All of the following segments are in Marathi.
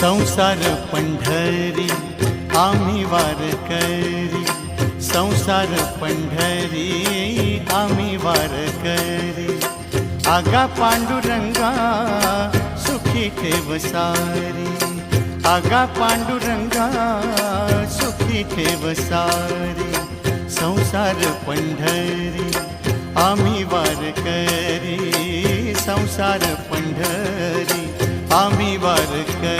संसार पंढरी आम्ही वारकरी संसार पंढरी आम्ही वारकरी आगा पांडुरंगा सुखी ठेव सारी. आगा पांडुरंगा सुखी ठेव सारी. संसार पंढरी आम्ही वारकरी संसार पंढरी आम्ही वारकरी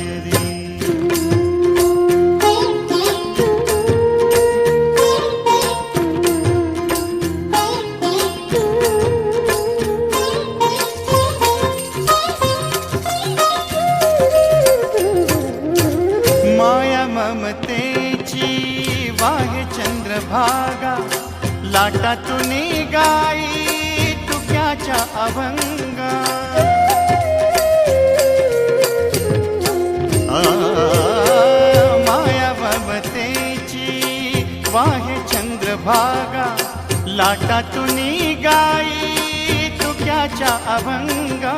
ममतेची वाहे चंद्रभागा लाटातून गाई तुक्याच्या अभंगा. माया ममतेची वाहे चंद्रभागा लाटातून गाई तुक्याच्या अभंगा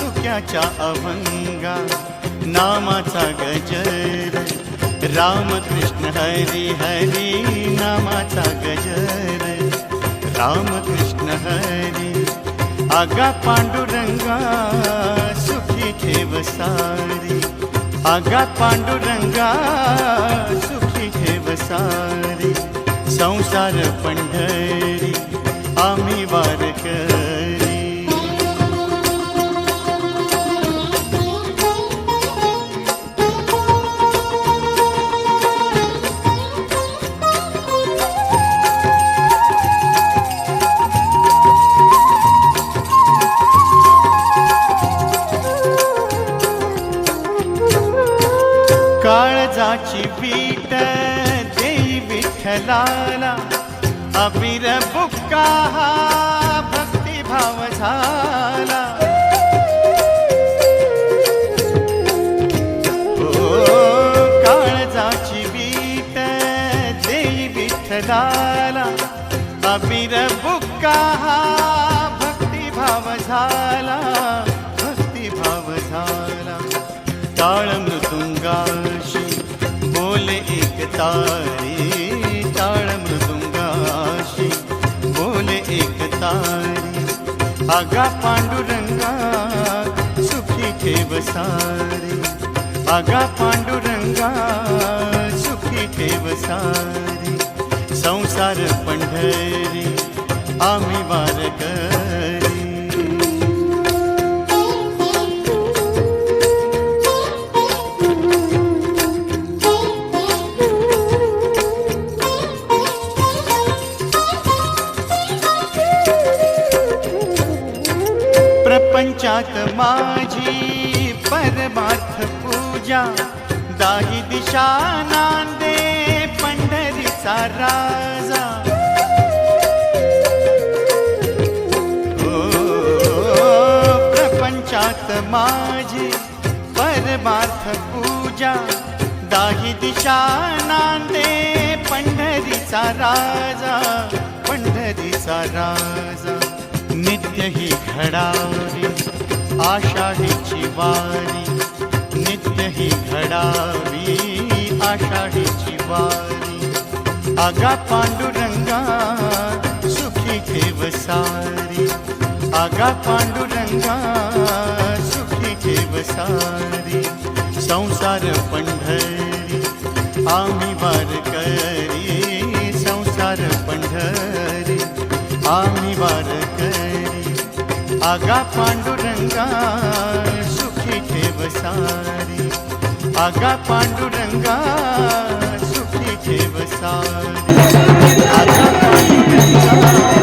तुक्याच्या अभंगा. नामाचा गजर रामकृष्ण हरी हरी नामाचा गजर. रामकृष्ण हरी आगा पांडुरंगा सुखी ठेव सारी. आगा पांडुरंगा सुखी ठेव सारी. संसार पंढरी आम्ही वारकरी काळजाची पीठ देई विठ्ठलाला. अबिर बुक्का हा भक्तिभाव झाला. ओ काळजाची बीट देई विठ्ठलाला. अबिर बुक्का हा भक्तिभाव झाला भक्तिभाव झाला. काळ मृतू तारी टाळ मृदुंगाशी एक तारी. आगा पांडुरंगा सुखी ठेव सारी. आगा पांडुरंगा सुखी ठेव सारी. संसार पंढरी आम्ही वारकरी प्रपंचात माझी परमार्थ पूजा. दाही दिशा नांदे पंढरीचा राजा. प्रपंचात माझी परमार्थ पूजा. दाही दिशा नांदे पंढरीचा राजा. पंढरीचा राजा. नित्य ही आषाढीची वारी नित्य ही घडावी. आषाढीची वारी आगा पांडुरंगा सुखी ठेव सारी. आगा पांडुरंगा सुखी ठेव सारी. संसार पंढरी आम्ही वारकरी संसार पंढरी आम्ही वार आगा पांडुरंगा सुखी ठेव सारी। आगा पांडुरंगा सुखी ठेव सारी। आगा पांडुरंगा